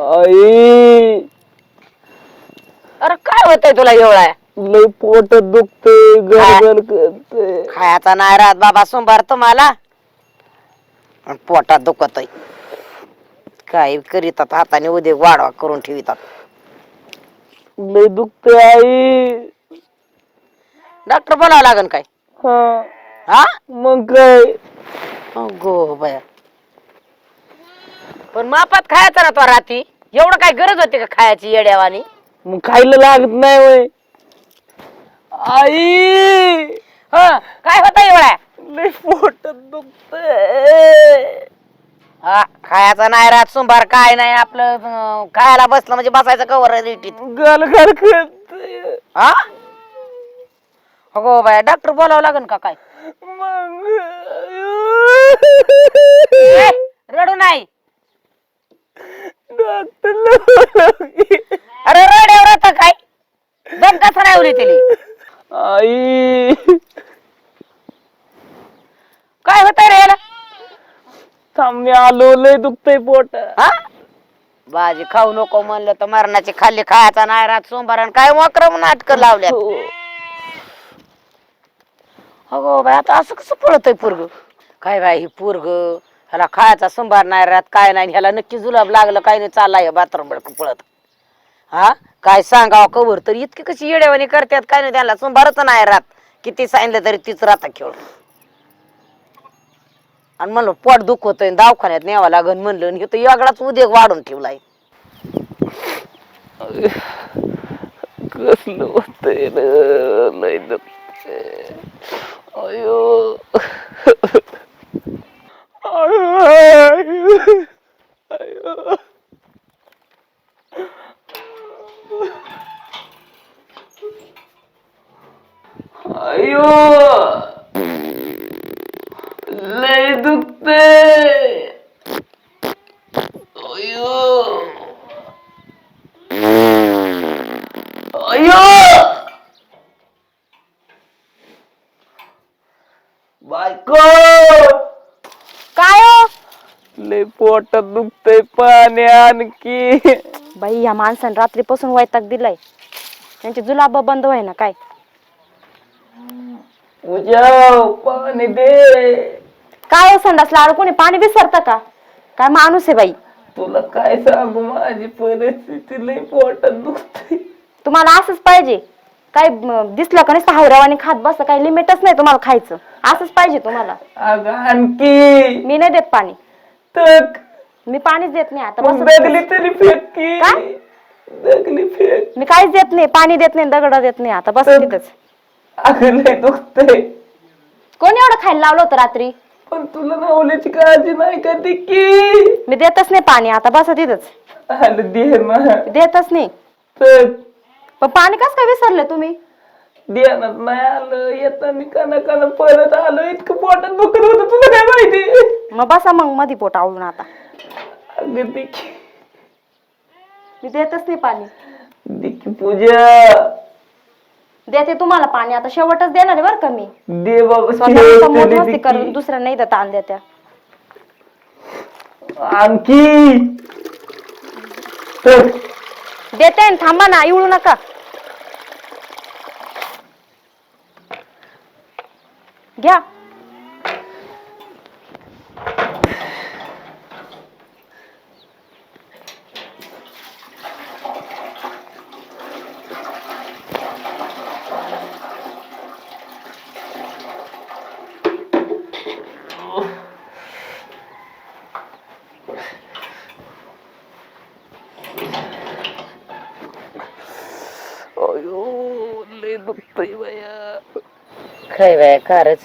आई. अरे काय होतंय तुला एवढा? लय पोट दुखते गरगल करते खायचा नाही राहत बाबा सोमवार तुम्हाला. अन पोटात दुखत काय करीतात हाताने उद्या वाढवा करून ठेवितात. लय दुखते आई. डॉक्टर बोलावं लागन काय? हा. हा? मग काय? गो बया. पण मापात खायचं ना तो राती. एवढं काय गरज होती का खायची येड्यावानी? मग खायला लागत नाही वय. आई! ह काय होतं एवढ्या? लय पोट दुखते हा खायचा नाही रात सोमवार काय नाही आपलं अं, खायला बसलं म्हणजे बसायचं कवर रेटीत. गलगल करते हा? अगो बाया डॉक्टर बोलावं लागन का काय? मग ए, रडू नाही. अरे काय? कसा तिली. आई. काय होतंय रे याला? थांब मी आलो लय दुखतय पोट. हा? भाजी खाऊ नको म्हणलं तर मरणाची खाल्ली खायचा नाही रात सोमवार काय मोकर नाटक लावल्या अगो बाय आता असं कसं पळतय पोरग? काय बाय ही पोरग? ह्याला खायचा संभार नाही राहत काय नाही ह्याला नक्की जुलाब लागलं काय नाही चाललाय बाथरूम बडक पळत. हा? काय सांगावं कवर तर इतकी कशी येड्यावानी करतात काय नाही त्याला संभारच नाही राहत. किती सांगितलं तरी तीच राहता खेळ. आणि म्हणलं पोट दुखवतोय दवाखान्यात न्यावं लागन म्हणलं हे तर वेगळाच उद्योग वाढून ठेवलाय. कसलं होतंय रे, लय अयो. अयो. अयो. अयो लय दुखतंय अयो अयो बायको काय हो लय पोटात दुखतंय पाणी आणखी. बाई या माणसाने रात्रीपासून वैताग दिलाय. त्यांची जुलाब बंद व्हाय ना काय? उजाव पाणी दे. काय हो संडास लाडू कोणी? पाणी विसरतं का? काय माणूस आहे बाई. तुला काय सांगू? माझी परिस्थिती लय पोटात दुखतंय. तुम्हाला असंच पाहिजे. काय म, दिसलं का नाही हावऱ्यावानी खात बस काही लिमिटच नाही तुम्हाला खायचं. असंच पाहिजे तुम्हाला. अगं आणखी. मी नाही देत पाणी. तक मी पाणीच देत नाही आता बस. दगली तरी फेक की? काय? दगली फेक. मी काहीच देत नाही पाणी देत नाही दगड देत नाही आता बस तिथंच. अगं दुखतंय. कोणी एवढं खायला लावलं होतं रात्री? पण तुला नवल्याची काळजी नाही का ती की? मी देतच नाही पाणी आता बस तिथंच. आलं दे ना मी देतच नाही. पण पाणी कसं काय विसरले तुम्ही? ध्यानात नाही आलं येताना काना काना परत आलो इतकं पोटात दुखत होतं तुला काय माहिती? मग बसा मग मधी पोट आवळून आता. अगं मी देतच नाही पाणी. पूजा. देते तुम्हाला पाणी आता शेवटच देणार आहे बरं का मी. दे बाबा मस्ती करून. दुसऱ्या नाही देता ताण देत्या आणखी. तर देते थांबा ना इवळू नका. घ्या. अयो लय दुखतय काय बाय कारच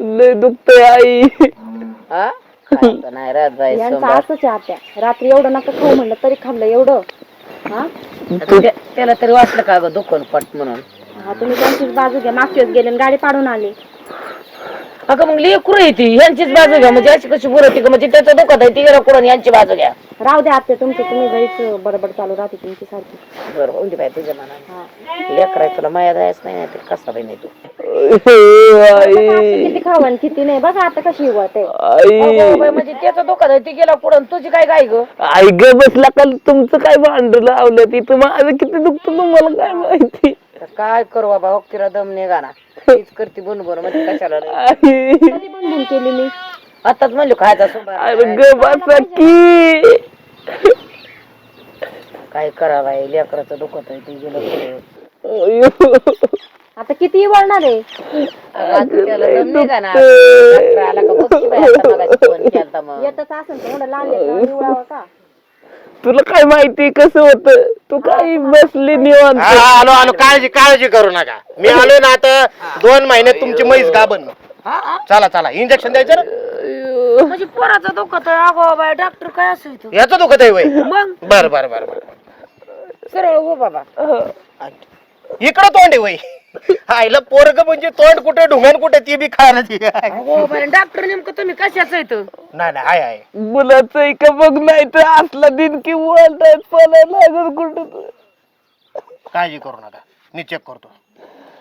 लय दुखतय आई. हा? खायचं नाही राहत बाई यांचं सोमवार. असंच आहे आत्या रात्री एवढं नका खाऊ म्हणलं तरी खाल्लं एवढं. हा? आता त्या- त्याला तरी वाटलं का ग दुकान पट म्हणून? हा तुम्ही त्यांचीच बाजू घ्या. मागच्या वेळेस गेले आणि गाडी पाडून आले. अगं मग लेकरू आहे ती. यांचीच बाजू घ्या. म्हणजे अशी कशी बोलत म्हणजे त्याचं दुखत आहे ती गेलं कुठून यांची बाजू घ्या. राहू द्या आत्या तुमची तुम्ही घरीच बडबड चालू राहते तुमची सारखी बरोबर उंडी बाई तुझ्या मनाने. हा. लेकराय तुला माया जायच नाही तर कसा बाई नाही तू? किती खावं आणि किती नाही बघा आता कशी वळते आई. बाई, म्हणजे त्याचं दुखत आहे ती गेला पुढं तुझी काय काय ग? आई ग बसला का? तुमचं काय भांडू लावलं ती? माझं किती दुखतं तुम्हाला काय माहिती? तर काय करू बाबा हो तिला दम निघा ना तीच करते बनबन म्हणजे कशाला रे? आई. कधी बंधून केली मी? आताच म्हणलो खायचा सोमवार अरे ग बसा की. काय करा बाई लेकराचं दुखत आहे ते गेलं पुढं. अयो. आता किती वळणार आहे? येतच असेल तर एवढं लहान निवडावं का? तुला काय माहिती कसं होत? तू काय बसली निवांत. हा, आलो आलो. काळजी काळजी करू नका. मी आलो ना आता दोन महिने तुमची म्हैस गाबन चला चला. इंजेक्शन द्यायचं ना? म्हणजे पोराचं दुखत आहे अगो बाई. डॉक्टर काय असेल तू? याचं दुखत आहे वय. मग? बर बर बर बर. सरळ हो बाबा. इकडं तोंड आहे वय. आईला पोरग म्हणजे तोंड कुठे ढुंगण कुठे ती बी खायला ती. नाही डॉक्टर नेमकं तुम्ही कशाच आहे तर नाही हाय आहे मुलाचं का बघ नाही तर असला दिन की वळतायत पळायला लागल कुठं काळजी करू नका. मी चेक करतो.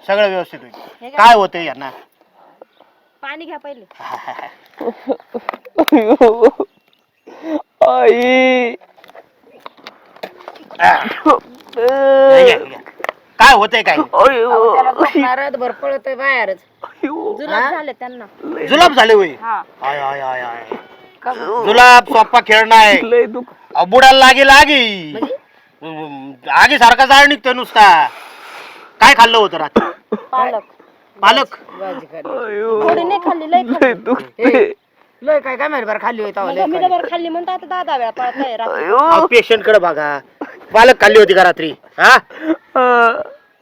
सगळं व्यवस्थित होईल. काय होतंय यांना? पाणी घ्या पहिले. आई घ्या, घ्या. काय होतंय काय? अयो. त्याला रातभर पळत आहे बाहेरच. अयो. जुलाब झाले त्यांना. जुलाब झाले वय हा. आय आय आय आय. जुलाब सोप्पा खेळ नाही. लय दुख. अहो, बुडाला लागी लागी. आगी सारखा जाळ निघतोय नुसता. काय खाल्लं होतं रात्री? पालक. पालक? भाजी खाल्ली. अयो. थोडी नाही खाल्ली लय लय दुखते लय काय काय माहिती बरं खाल्ली होती तेव्हा लय मी डबर खाल्ली. म्हणतो आता दहा दहा वेळा पळत. पेशंटकडे बघा. पालक खाल्ली होती का रात्री? हा? हा.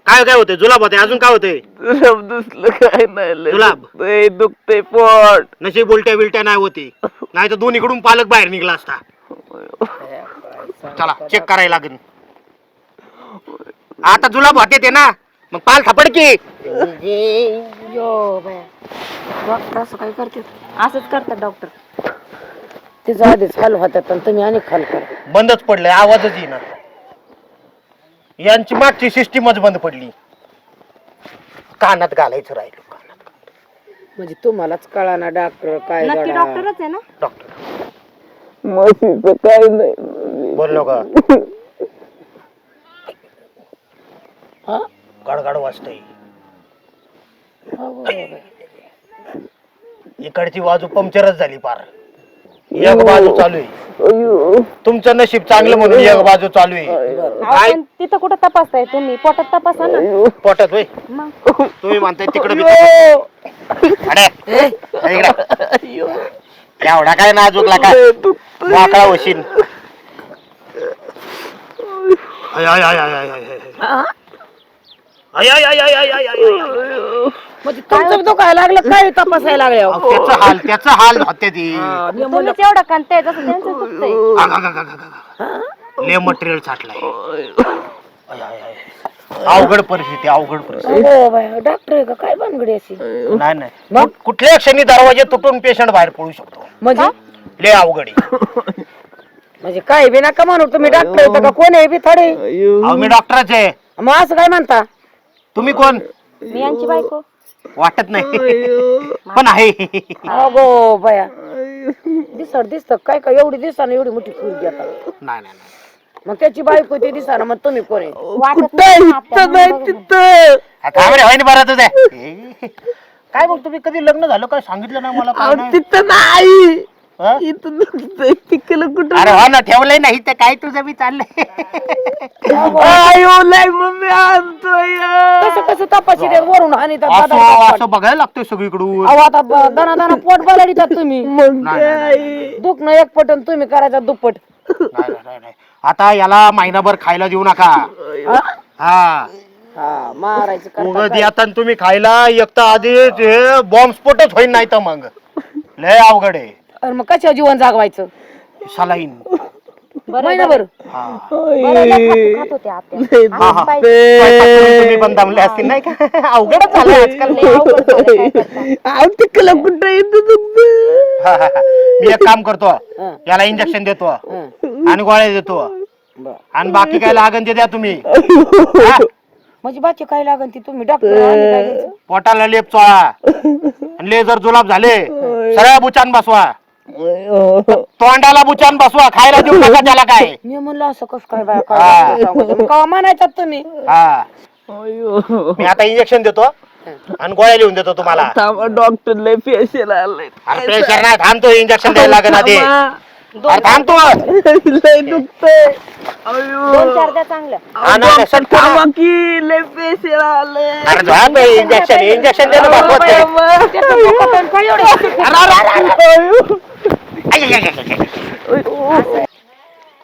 काय काय होतंय? जुलाब होते अजून काय होतंय? जुलाब दुसलं काय नाही लय जुलाब? दुखतंय पोट. नशीब उलट्या बिलट्या नाही होती. नाही तर दोन्हीकडून पालक बाहेर निघला असता. चला चेक करायला लागेल. आता जुलाब होते ते ना मग पाल थापड की. डॉक्टर असं काय करते असंच करतात डॉक्टर तिचं आधीच खाल होतात आणि तुम्ही आणि खाल करा. बंदच पडलंय आवाजच येईना. यांची मागची सिस्टीमच बंद पडली. कानात घालायचं राहिलो कानात म्हणजे तुम्हालाच कळा ना डॉक्टर काय नक्की गडा. डॉक्टरच आहे ना? डॉक्टर. म्हशीचं काय नाही. बोललो का हा? गडगड वाजतय. इकडची बाजू पंक्चरच झाली पार. एक बाजू चालू आहे. तुमचं नशीब चांगलं म्हणून एक बाजू चालू आहे. अहो, काय? पण तिथं कुठं तपासताय तुम्ही? पोटात तपासा ना. पोटात होय. मग. तुम्ही म्हणताय तिकडे बी अयो. अडे, इकडे. अयो. एवढा काय नाजूकला काय. वाकडा होशील. आय, आय, आय, आय, आय, आय, आय. आय, आय, आय, आय, आय, आय, आय, आय. अयो. म्हणजे तुमचं दुखायला लागलं काय तपासायला लागले अहो? अहो, त्याचं हाल त्याचं हाल होते ती. मी म्हणलं, तुम्हीच एवढं कांताय जसं त्यांचं दुखतंय आग, आग, आग, आग, आग. लय मटेरियल साठलाय. आय, आय, आय. अवघड परिस्थिती अवघड परिस्थिती. डॉक्टर आहे का? काय भानगडी अशी? नाही नाही. कुठ- कुठल्याही क्षणी दरवाजे तुटून पेशंट बाहेर पडू शकतो? म्हणजे? लय अवघड आहे. म्हणजे काय बी नका म्हणू तुम्ही डॉक्टर आहे का? कोण आहे बी थोडे. अहो मी डॉक्टरच आहे. मग असं काय म्हणता? तुम्ही कोण? मी यांची बायको. वाटत नाही. पण आहे. अगो बाया. दिसत दिसत काय काय एवढी दिसताना एवढी मोठी फुल घेता नाही नाही नाही. मग त्याची बायको ती दिसताना मग तुम्ही कोण आहे? वाटत कुठं नाही ना इथं आपल्याला. नाही तिथं. आता आम्ही होईन बरं तुझे. काय मग तुम्ही कधी लग्न झालं काय सांगितलं नाही मला काय नाही? तिथं नाही. हा? इथं दुखतंय तिकडं कुठं? अरे हो ना ठेवलंय नाही तर काय तुझं बी चाललंय? आयो लय मम्मी आणतोय कसं कसं तपाशी देत वरून आणि असं असं बघायला लागतंय सगळीकडून. अहो आता ब- दाना दाना पोट बलाडीतात तुम्ही. मग नाही, काय? दुखणं एक पटन तुम्ही करायचा दुप्पट. नाही, नाही, नाही, नाही. आता याला महिनाभर खायला देऊ नका. हा. हा मारायचं करता उगं काय. आता तुम्ही खायला एक तर आधी बॉम्ब स्फोटच होईन नाही तर मग. लय अवघड आहे. अरे मग कशा जीवन जागवायचं? सलाईन. महिनाभर. हा. बरं, लय खात- खात होते आत्या. हा, हा. पाहिजे. स्वयंपाक करून तुम्ही पण दमले असतील नाही का? अवघडच झालं आजकाल. लय अवघड झालं, काय करता. आव तिकडं कुठं येतं हा, हा, हा. मी एक काम करतो. हं. याला इंजेक्शन देतो. आणि गोळ्या देतो. बरं. आणि बाकी काय लागन ते द्या तुम्ही. हा? म्हणजे बाकी काय लागन ती तुम्ही? डॉक्टर पोटाला लेप चोळा. आणि लेजर जुलाब झाले. सरळ बुचान बसवा. तोंडाला बुचान बसवा खायला देऊ नका त्याला काय. मी म्हणलं असं कस काय बाय हा. काय तुम्ही हा. अयो. मी आता इंजेक्शन देतो आणि गोळ्या लिहून देतो तुम्हाला. थांबा डॉक्टर लय आलंय. अरे प्रेशर नाही थांबतो इंजेक्शन द्यायला लागेल आधी. अरे थांबतो लय दुखतंय. अयो. दोन चार द्या चांगल्या हा ना, ना, सर, थांबा की लय अरे झोप इंजेक्शन इंजेक्शन दे ना बापू ते. आई, आई, आई, आई, आई.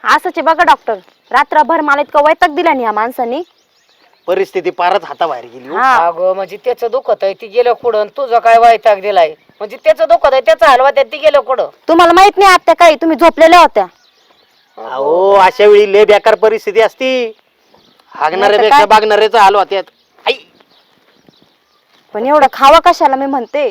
असंच आहे बघा डॉक्टर रात्रभर मला इतकं वैताग दिला नाही या माणसानी. परिस्थिती फारच हाताबाहेर गेली हो. हा. अगं म्हणजे त्याचं दुखत आहे ती गेलं कुठं? आणि तुझं काय वायताग दिलाय? म्हणजे त्याचं दुखत आहे त्याचा हलवा त्यात ती गेलं कुठं? तुम्हाला माहीत नाही आत्या काही तुम्ही झोपलेल्या होत्या. अहो अशा वेळी लय बेकार परिस्थिती असती. हागणाऱ्यापेक्षा बागणाऱ्याचा हाल होत्यात आई! पण एवढं खावा कशाला मी म्हणते?